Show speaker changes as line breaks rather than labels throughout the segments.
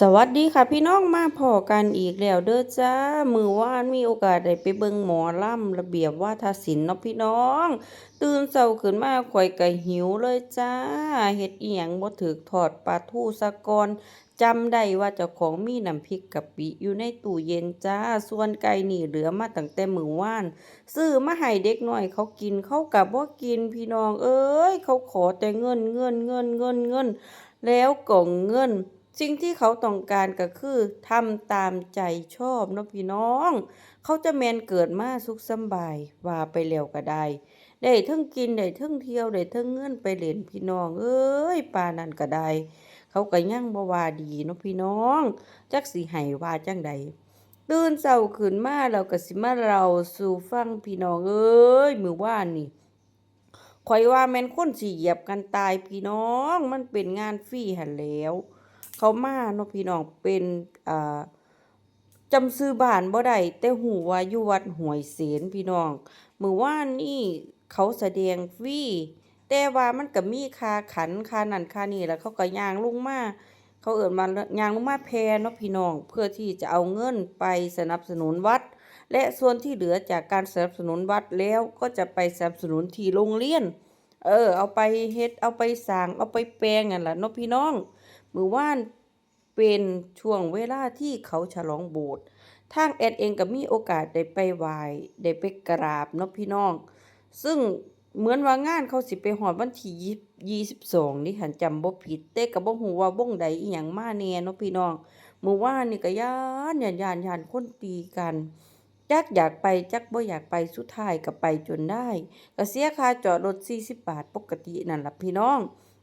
สวัสดีค่ะพี่น้องมาพอกันอีกแล้วเด้อจ้า มือว่านมีโอกาสได้ไปเบิ่งหมอล่ำระเบียบว่าทศิลป์เนาะพี่น้อง ตื่นเช้าขึ้นมาข่อยก็หิวเลยจ้าเฮ็ดอีหยังบ่ถึกทอดปลาทูซะกอนจำได้ว่าเจ้าของมีน้ำพริกกะปิอยู่ในตู้เย็นจ้า ส่วนไก่นี่เหลือมาตั้งแต่มือว่าน ซื้อมาให้เด็กหน้อยเขากินเขาก็บ่กินพี่น้องเอ้ยเขาขอแต่เงินเงินเงินเงินเงิน แล้วก็เงิน สิ่งที่เขาต้องการก็คือทำตามใจชอบเนาะพี่น้อง เขาจะแมนเกิดมาสุขสบายว่าไปแล้วก็ได้ได้ทั้งกินได้ทั้งเที่ยวได้ทั้งเงินไปเล่นพี่น้อง เอ้ยปานนั้นก็ได้ เขาก็ยั่งบ่ว่าดีเนาะพี่น้อง จักสิให้ว่าจังใดตื่นเช้าขึ้นมาแล้วก็สิมาเล่าสู่ฟังพี่น้องเอ้ยมือว่านนี่ข่อยว่าแม่นคนสิเหยียบกันตายพี่น้อง มันเป็นงานฟรีหันแล้ว เขามาเนาะพี่น้องเป็นอ่าจำซื้อบ้านบ่ได้แต่หูว่าอยู่วัดหวยเสนพี่น้องมื้อว่านนี้เขาแสดงฟรีแต่ว่ามันก็มีคาขันคานั่นคานี่แล้วเขาก็ย่างลงมาเขาเอิ้นว่ายางลงมาแพเนาะพี่น้องเพื่อที่จะเอาเงินไปสนับสนุนวัด และส่วนที่เหลือจากการสนับสนุนวัดแล้วก็จะไปสนับสนุนที่โรงเรียน เออ เอาไปเฮ็ดเอาไปสร้างเอาไปแปลงนั่นล่ะเนาะพี่น้อง มือวานเป็นช่วงเวลาที่เขาฉลองโบสถ์ทางแอดเองก็มีโอกาสได้ไปไหว้ได้ไปกราบเนาะพี่น้อง ซึ่งเหมือนว่างานเขาสิไปฮอดวันที่ยี่สิบสองนี่หันจำบ่ผิดแต่ก็บ่ฮู้ว่าวงใดอิหยังมาแน่เนาะพี่น้องเมื้อวานนี่ก็ยานยานยานย้านคนตีกันจักอยากไปจักบ่อยากไปสุดท้ายก็ไปจนได้ก็เสียค่าจอดรถ40บาทปกตินั่นล่ะพี่น้อง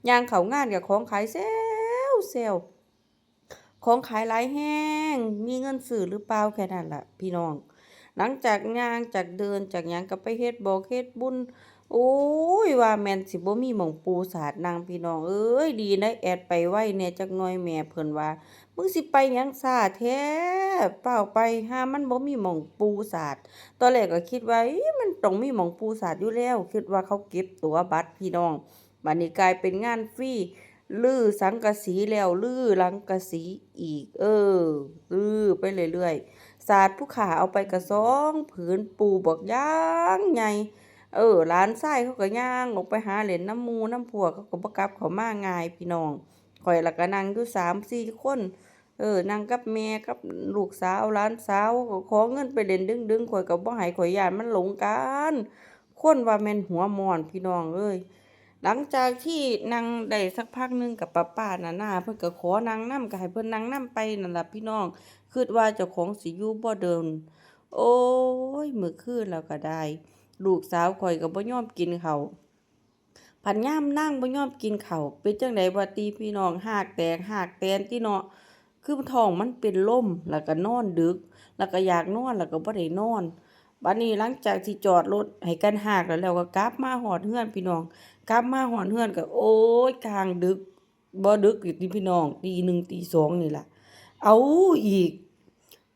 ย่างเขางานก็ของขายแซ วแซวของขายหลายแฮงมีเงินซื้อหรือเปล่าแค่นั้นล่ะ พี่น้อง หลังจากยางจากเดินจากยังก็ไปเฮ็ดบอกเฮ็ดบุญ โอ้ยว่าแมนสิบ่มีหม่องปูสาดนางพี่น้อง เอ้ยดีนะแอดไปไว้แหน่จักหน่อยแม่เพิ่นว่า มึงสิไปยังซาแท้เปล่าไปหามันบ่มีหม่องปูสาดตอนแรกก็คิดว่าอิมันต้องมีหม่องปูสาดอยู่แล้ว คิดว่าเขาเก็บตั๋วบัตรพี่น้องบัดนี้กลายเป็นงานฟรี ลื้อสังกะสีแล้วลื้อหลังกะสีอีก เออลื้อไปเรื่อยๆสาดผู้ขาเอาไปกระสองผืนปูบอกย่างใหญ่เออหลานชายเขาก็ย่างออกไปหาเล่นน้ำมูน้ำพวเขาก็บ่กลับเขามาง่ายพี่น้องข้อยล้วก็นั่งอยู่3-4คนเออนั่งกับแม่กับลูกสาวหลานสาวก็ขอเงินไปเล่นดึงๆข้อยก็บ่ให้ข้อยยานมันหลงกันคนว่าแม่นหัวมอนพี่น้องเอ้ย หลังจากที่นั่งได้สักพักหนึ่งกับป้าๆนานาเพิ่นก็ขอนั่งนำก็ให้เพิ่นนั่งนำไปนั่นล่ะพี่น้องคิดว่าเจ้าของสิอยู่บ่เดิน โอ้ยมื้อคืนแล้วก็ได้ ลูกสาวข้อยก็บ่ยอมกินเขาวพันยามนางบ่ยอมกินเขาเป็นจังไดบ่ติพี่น้องหากแตกหากแตนติเนาะคือท้องมันเป็นลมแล้วก็นอนดึก แล้วก็อยากนอนแล้วก็บ่ได้นอน บัดนี้หลังจากที่จอดรถให้กันหากแล้วแล้วก็กลับมาฮอดเรือนพี่น้องกลับมาฮอดเรือนก็โอ๊ยกลางดึกบ่ดึกอีกติพี่น้องตีหนึ่งตีสองนี่แหละเอาอีก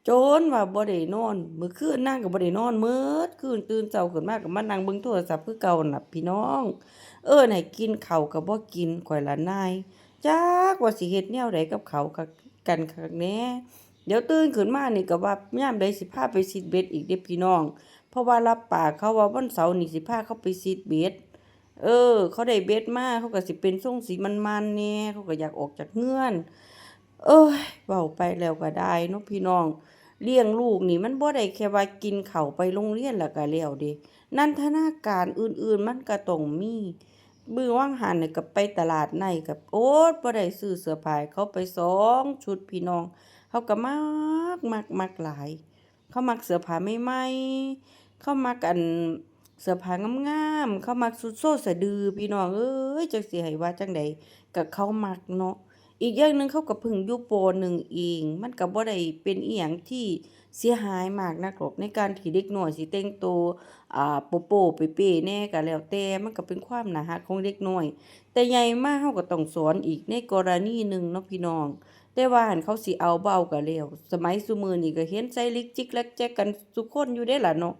จนว่าบ่ได้นอนมื้อคืนนางก็บ่ได้นอนหมดคืนตื่นเช้าขึ้นมาก็มานั่งเบิ่งโทรศัพท์คือเก่านั่ะพี่น้อง เอิ้นให้กินข้าวก็บ่กินข้อยละนายจักว่าสิเฮ็ดแนวใดกับเขากะกันคักแน่ เดี๋ยวตื่นขึ้นมานี่ก็ว่าย่ามใดสิพาไปซีดเบ็ดอีกเด้พี่น้อง เพราะว่ารับปากเขาว่าวันเสาร์นี่สิพาเขาไปซีดเบ็ดเออ เขาได้เบ็ดมากเขาก็สิเป็นทรงสีมันๆแหน่เขาก็อยากออกจากเรือน เอ้ยเว้าไปแล้วก็ได้นาะพี่น้องเลี้ยงลูกนี่มันบ่ได้แค่ว่ากินเข้าไปโรงเรียนแล้วก็แล้วเดะนันทนาการอื่นๆมันก็ต้องมีมือว่างหันนี่ก็ไปตลาดในก็โอ๊ยบ่ได้ซื้อเสื้อผ้าเขาไปสองชุดพี่น้อง เขาก็มักมักมักหลาย เขามักเสื้อผ้าไม่ๆเขามักอันเสื้อผ้างามๆเขามักสุดโซสะดือพี่น้องเอ้ยจักสิให้ว่าจังใดก็เขามักเนาะ อีกอย่างหนึ่งเขาก็เพิ่งยู่ปหนึ่งเอง มันก็บ่ได้เป็นอิหยังที่เสียหายมากนักหรอกในการที่เด็กหน้อยสิแต่งตัวอ่าโป๊ะๆเป๊ะๆแน่ก็แล้วแต่มันก็เป็นความน่ารักของเด็กหน้อย แต่ใหญ่มากเราก็ต้องสอนอีกในกรณีหนึ่งเนาะพี่น้อง แต่ว่าหันเขาสิเอาเอาก็แล้วสมัยซุมือนี้ก็เห็นใส่ลิกจิกแล็กแจกกันทุกคนอยู่เดะล่ะเนาะ